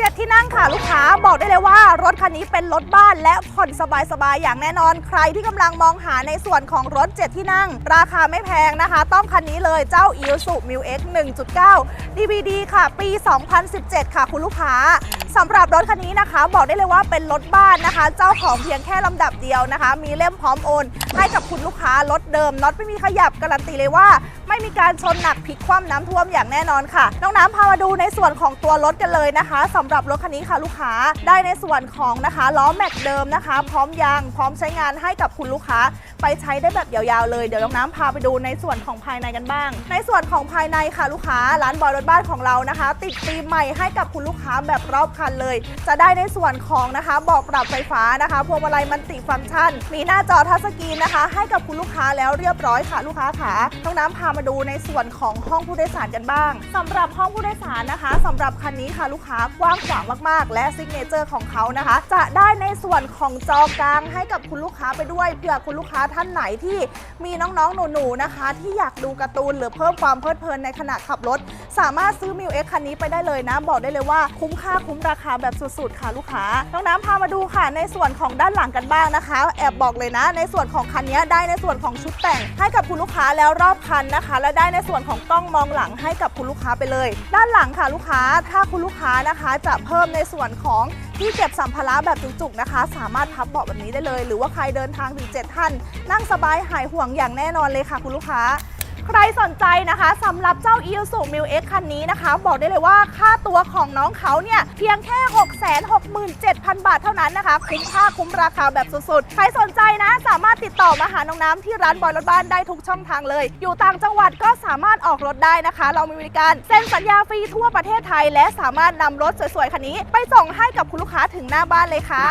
เจ็ดที่นั่งค่ะลูกค้าบอกได้เลยว่า รถคันนี้เป็นรถบ้านและผ่อนสบายๆอย่างแน่นอน ใครที่กำลังมองหาในส่วนของรถ 7 ที่นั่ง ราคาไม่แพงนะคะ ต้องคันนี้เลยเจ้า i s u m i x 1.9 DVD ค่ะ ปี 2017 ค่ะคุณลูกค้าสำหรับรถคันนี้นะคะ บอกได้เลยว่าเป็นรถบ้านนะคะ เจ้าของเพียงแค่ลำดับเดียวนะคะ มีเล่มพร้อมโอน ให้กับคุณลูกค้ารถเดิมน็อตไม่มีขยับการันตีเลยว่า ไม่มีการชนหนักพลิกคว่ำน้ำท่วมอย่างแน่นอนค่ะ น้องน้ำพามาดูในส่วนของตัวรถกันเลยนะคะสำหรับรถคันนี้ค่ะลูกค้าได้ในส่วนของนะคะล้อแม็กเดิมนะคะ พร้อมยางพร้อมใช้งานให้กับคุณลูกค้า ไปใช้ได้แบบยาวๆเลยเดี๋ยวน้องน้ำพาไปดูในส่วนของภายในกันบ้าง ในส่วนของภายในค่ะลูกค้า ร้านบอยรถบ้านของเรานะคะ ติดฟิล์มใหม่ให้กับคุณลูกค้าแบบรอบคันเลย จะได้ในส่วนของนะคะบอกปรับไฟฟ้านะคะพวงมาลัยมันติฟังก์ชัน มีหน้าจอทัชสกรีนนะคะ ให้กับคุณลูกค้าแล้วเรียบร้อยค่ะลูกค้าขาน้องน้ำพามาดูในส่วนของห้องผู้โดยสารกันบ้างสำหรับห้องผู้โดยสารนะคะสำหรับคันนี้ค่ะลูกค้ากว้างขวางมากๆ และซิกเนเจอร์ของเขานะคะ จะได้ในส่วนของจอกลางให้กับคุณลูกค้าไปด้วยเผื่อคุณลูกค้าท่านไหนที่มีน้องๆ หนูๆนะคะ ที่อยากดูการ์ตูนหรือเพิ่มความเพลิดเพลินในขณะขับรถ สามารถซื้อมิวเอ็กคันนี้ไปได้เลยนะ บอกได้เลยว่าคุ้มค่าคุ้มราคาแบบสุดๆ ค่ะลูกค้าน้องน้ำพามาดูค่ะ ในส่วนของด้านหลังกันบ้างนะคะ แอบบอกเลยนะ ในส่วนของคันนี้ได้ในส่วนของชุดแต่ง ให้กับคุณลูกค้าแล้วรอบคันนะคะ และได้ในส่วนของกล้องมองหลังให้กับคุณลูกค้าไปเลย ด้านหลังค่ะลูกค้าถ้าคุณลูกค้านะคะจะเพิ่มในส่วนของที่เก็บสัมภาระแบบจุกๆนะคะ สามารถพับเบาะแบบนี้ได้เลย หรือว่าใครเดินทางถึง 7 ท่าน นั่งสบายหายห่วงอย่างแน่นอนเลยค่ะคุณลูกค้า ใครสนใจนะคะสำหรับเจ้า i s u m i x คันนี้นะคะ บอกได้เลยว่าค่าตัวของน้องเขาเนี่ย เพียงแค่ 667,000 บาทเท่านั้นนะคะ คุ้มค่าคุ้มราคาแบบสุดๆ ใครสนใจนะ สามารถติดต่อมาหาน้องน้ำที่ร้านบอยรถบ้านได้ทุกช่องทางเลย อยู่ต่างจังหวัดก็สามารถออกรถได้นะคะ เรามีบริการเซ็นสัญญาฟรีทั่วประเทศไทย และสามารถนำรถสวยๆคันนี้ ไปส่งให้กับคุณลูกค้าถึงหน้าบ้านเลยค่ะ